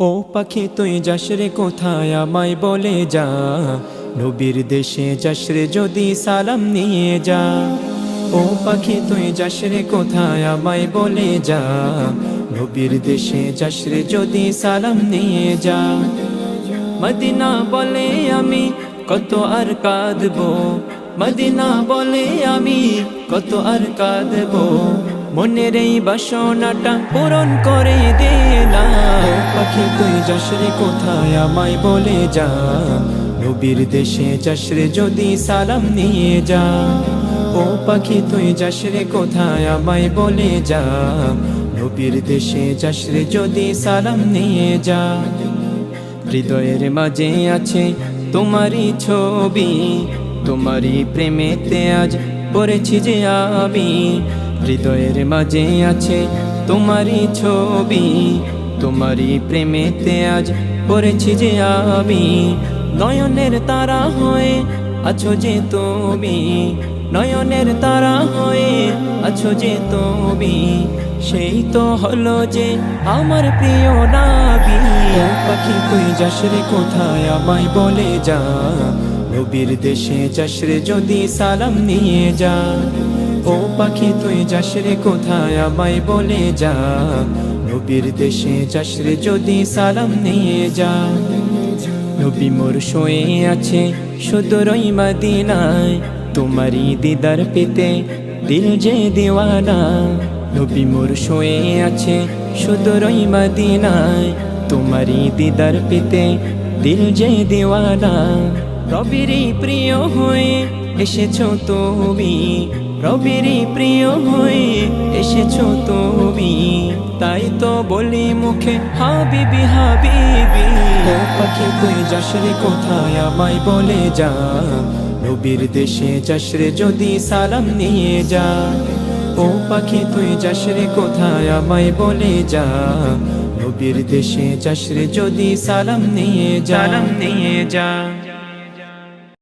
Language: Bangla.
ও পাখি, তুই যাস রে কোথায়? আমায় বলে যা। নবীর দেশে যাস রে যদি সালাম নিয়ে যা। ও পাখি, তুই যাস রে কোথায়? আমায় বলে যা। নবীর দেশে যাস রে যদি সালাম নিয়ে যা। মদিনা বলে আমি কত আর কাঁদবো। মদিনা বলে আমি কত আর কাঁদবো। মনের এই বাসনাটা পূরণ করে দে পাখি, তুই যাস কোথায় আমায় বলে যা। নবীর দেশে যাস রে যদি সালাম নিয়ে যা। ও পাখি, তুই যাস রে কোথায় আমায় বলে যা। নবীর দেশে যাস রে যদি সালাম নিয়ে যা। হৃদয়ের মাঝে আছে তোমারই ছবি। তোমারই প্রেমেতে আজ পড়েছি যে আমি। হৃদয়ের মাঝে আছে তোমারই ছবি, তোমারই প্রেমেতে আজ পড়েছি যে আমি। নয়নের তারা হয়ে আছো যে তুমি, নয়নের তারা হয়ে আছো যে তুমি। সেই তো হলো যে আমার প্রিয় নাবি। পাখি, তুই যাস রে কোথায়? আমায় বলে যা। নবীর দেশে যাস রে যদি সালাম নিয়ে যা। ও পাখি, তুই যাস রে কোথায়? আমায় বলে যা। নবীর দেশে যাস রে যদি সালাম নিয়ে যা। নবী মোর শোয়ে আছে সুদরই মদিনায়। তোমারই দিদার পেতে দিল যে দিওয়ানা। নবী মোর শোয়ে আছে সুদরই মদিনায়। তোমারই দিদার পেতে দিল যে দিওয়ানা। রবিরই প্রিয় হয়ে এসেছ তুমি। রবিরই প্রিয় হয়ে এসেছ তুমি। তাই তো বলি মুখে, হাবিবি হাবিবি। ও পাখি, তুই যাস রে কোথায়, আমায় বলে যা। নবীর দেশে যাস রে যদি সালাম নিয়ে যা। ও পাখি, তুই যাস রে কোথায়, আমায় বলে যা। নবীর দেশে যাস রে যদি সালাম নিয়ে যা। নিয়ে যা।